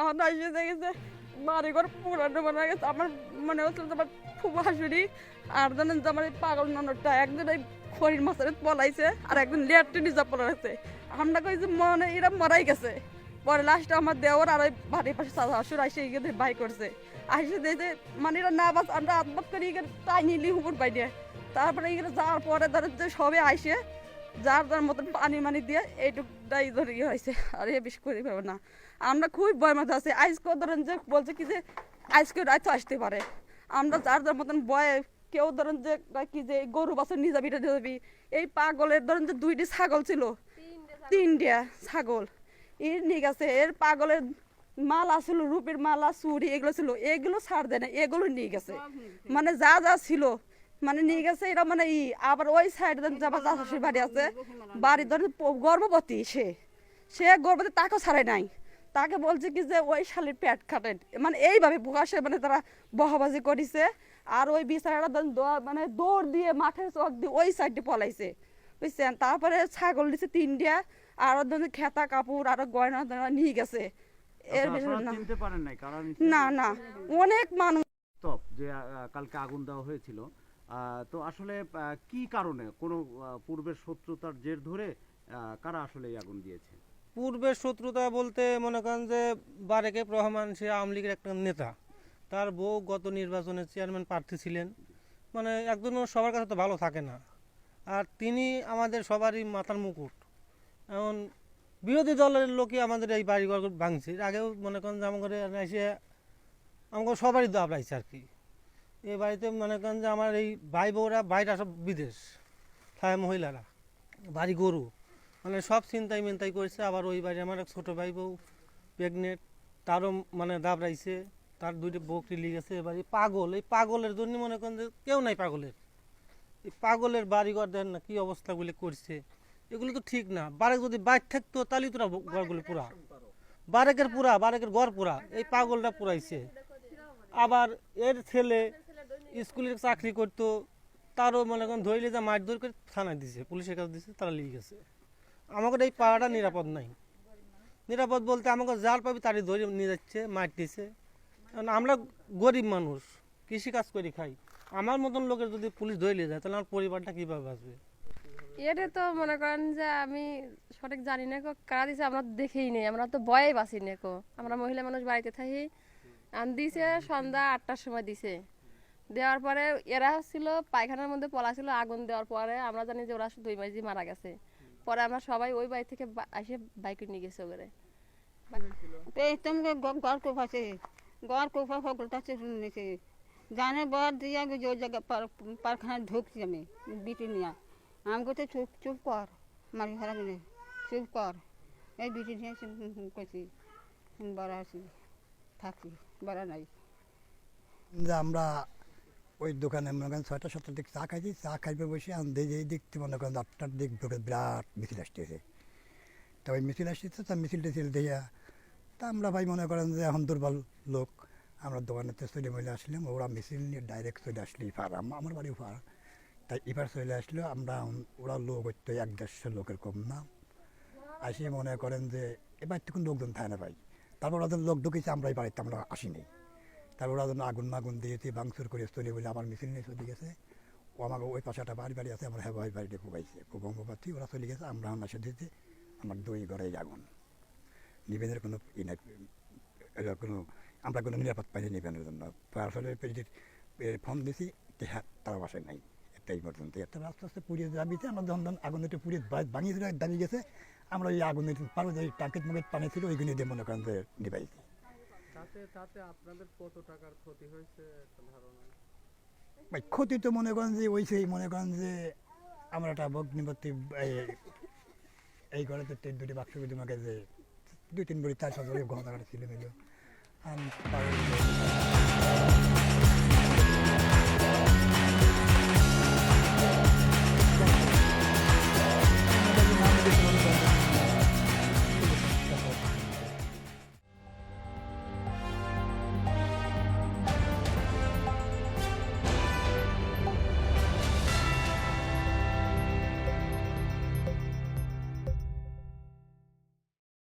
আমার দেখেছে বাড়ি ঘর পুরানো গেছে। আমার মনে হচ্ছিল আমার ফুবু হাসুরি, আর জানেন যে আমার এই পাগল ননরটা একজন এই খড়ির মাছের পলাইছে, আর একজন লেয়ারটি নিজা পলা আছে। আমরা কই যে মনে, এরা মরাই গেছে। পরে লাস্টে আমার দেওয়ার আর ওই বাড়ির পাশে হাসুর আইসে এগিয়ে বাই করছে। আইসে দিয়ে মানে এরা না বাস আমরা করে এগিয়ে তাই নিলি বাইরে। তারপরে এগুলো যাওয়ার পরে ধরো যে সবে আইসে যার যার মতন পানি মানি দিয়ে এইটুকটাই ধরে ইয়ে হয়েছে। আর এ বেশি করে পাবো না। আমরা খুবই ভয় মধ্যে আছি। আজকে ধরেন যে বলছে কি যে আজকে রাত আসতে পারে। আমরা যার যার মতন ভয়ে কেউ ধরেন যে কি যে গরু বাছর নিয়ে যাবি নিয়ে যাবি এই পাগলের ধরেন যে দুইটি ছাগল ছিল। তিনটা ছাগল। এর নিয়ে গেছে এর পাগলের মালা ছিল রূপের মালা চুরি এগুলো ছিল। এগুলো ছাড় দেয় না। এগুলো নিয়ে গেছে মানে যা যা ছিল মানে নিয়ে গেছে এরা মানে ই আবার ওই সাইডে যাবার চাষাশির বাড়ি আছে বাড়ি ধরে গর্ভবতী সে সে গর্ভবতী তাকেও ছাড়ে নাই। তাকে বলছে কি যে ওই শালির পেট কাটে মানে এইভাবে প্রকাশে মানে তারা বহাবাজি করিছে আর ওই বিচারাটা মানে দৌড় দিয়ে মাঠের চক দিয়ে ওই সাইডে পলাইছে। বুঝছেন? তারপরে ছাগল দিছে তিনটা আর ধরেন খেতা কাপড় আর গয়না নিয়ে গেছে। এর আচ্ছা, আপনারা না। না অনেক মানুষ যে কালকে আগুন দেওয়া হয়েছিল তো আসলে কি কারণে? কোনো পূর্বের শত্রুতার জের ধরে কারা আসলে এই আগুন দিয়েছে? পূর্বের শত্রুতা বলতে মনে করেন যে বারেকে রহমান, সে আওয়ামী লীগের একটা নেতা। তার বউ গত নির্বাচনে চেয়ারম্যান প্রার্থী ছিলেন। মানে একজন সবার কাছে তো ভালো থাকে না। আর তিনি আমাদের সবারই মাথার মুকুট। এখন বিরোধী দলের লোকই আমাদের এই বাড়িঘর ভাঙছে। আগেও মনে করেন যে আমাদের এসে আমাকে সবারই দাবড়াইছে আর কি। এই বাড়িতে মনে করেন যে আমার এই ভাই বউরা বাইরে সব বিদেশ। থাকে মহিলারা, বাড়ি গরু। মানে সব চিন্তাই মিন্তাই করেছে। আবার ওই বাড়ি আমার এক ছোটো ভাই বউ প্রেগনেন্ট তারও মানে দাবড়াইছে। তার দুইটা বকরি লিগ আছে এবার এই পাগল, এই পাগলের জন্য মনে করেন যে কেউ নাই পাগলের। এই পাগলের বাড়িঘর দেন না কী অবস্থাগুলি করছে। এগুলো তো ঠিক না। বারেক যদি বাইক থাকতো, তাহলেই তোরা ঘরগুলি পুরা। বারেকের পুরা বারেকের ঘর পুরা। এই পাগলটা পুরাইছে। আবার এর ছেলে স্কুলের চাকরি করতো, তারও মনে করেন ধরলে যে মাঠ ধর করে থানায় দিছে, পুলিশের কাছে দিছে, তারা লিয়ে গেছে। আমাদের এই পাড়াটা নিরাপদ নাই। নিরাপদ বলতে আমাকে যার পাবি তারই ধরে নিয়ে যাচ্ছে, মাঠ দিছে। কারণ আমরা গরিব মানুষ, কৃষি কাজ করি খাই। আমার মতন লোকের যদি পুলিশ ধরে নিয়ে যায়, তাহলে আমার পরিবারটা কীভাবে বাঁচবে? এটা তো মনে করেন যে আমি সঠিক জানি না কারা দিছে আমরা দেখেই নেই, আমরা তো ভয়ে বাঁচি না আমরা মহিলা মানুষ বাড়িতে থাকি দিছে সন্ধ্যা আটটার সময় দিছে। দেওয়ার পরে এরা ছিল পায়খানার মধ্যে পলা ছিল আগুন দেওয়ার পরে আমরা জানি যে ওরা দুই মাস মারা গেছে। পরে আমরা সবাই ওই বাড়ি থেকে এসে বাইক নিয়ে গেছে ওখানে। এই তুমি ঘর কোফাছে ঘর কোফা ফকলটা নিয়েছে। জানে বর দিয়ে যে জায়গা পারখানা ঢুকছি আমি বিটি নিয়ে। আমাকে তো চুপ চুপ কর মারি খারাপ চুপ কর। এই বিটি নিয়ে করছি বড় আছি থাকি বড় নাই। আমরা ওই দোকানে মনে করেন ছয়টা, সাতটার দিক চা খাইছি, চা খাইবে বসে আনতে যে দেখতে মনে করেন আটটার দিক ঢুকে বিরাট মিছিল আসতেছে। তা ওই মিছিল আসতেছে, তা মিছিল টিছিল দিয়া তা আমরা ভাই মনে করেন যে এখন দুর্বল লোক, আমরা দোকানেতে চলে মহিলা আসলাম, ওরা মিছিল নিয়ে ডাইরেক্ট চলে আসলে ইফার আমার বাড়ি ইফার। তাই ইফার চলে আসলো, আমরা ওরা লোক হইতো এক দেড়শো লোকের কম না। আসি মনে করেন যে, এবার তখন লোকজন থাকে না ভাই। তারপর ওদের লোক ঢুকেছে আমরা এই বাড়িতে, আমরা আসিনি। তারপর ওরা আগুন মাগুন দিয়েছে ভাঙচুর করে চলে বলে আমার মিছিল নিয়ে চলে গেছে। ও আমাকে ওই পাশে একটা বাড়ি বাড়ি আছে, আমার হ্যাঁ ওই বাড়িতে কুবাইছে কুবঙ্গপাতি ওরা চলে গেছে, আমরা হাসে দিয়েছে আমার দুই ঘরে আগুন। নিবেনের কোনো ই নাই কোনো, আমরা কোনো নিরাপদ পাইনি নিবেনের জন্য। আসলে ফোন দিছি হ্যাঁ তারা বাসায় নাই। এটাই পর্যন্ত এটা আস্তে আস্তে পুড়িয়ে দাবিতে আমরা যখন যখন আগুন একটু পুড়িয়ে ভাঙিয়ে দাঁড়িয়ে গেছে। আমরা ওই আগুন পারো যে টাকেট মুখের পানি ছিল, ওইগুলো দিয়ে মনে করেন যে নিবাইছি। তাতে আপনাদের কত টাকার ক্ষতি হয়েছে ধারণা? ক্ষতি তো মনে করেন যে ওই সেই মনে করেন যে আমরা একটা ভগ্নিপতি, এই ঘরে তো দুটি বাক্স তোমাকে যে দুই তিন বড়ি চার পাঁচ বড়ি ঘন ছিল মিলো আর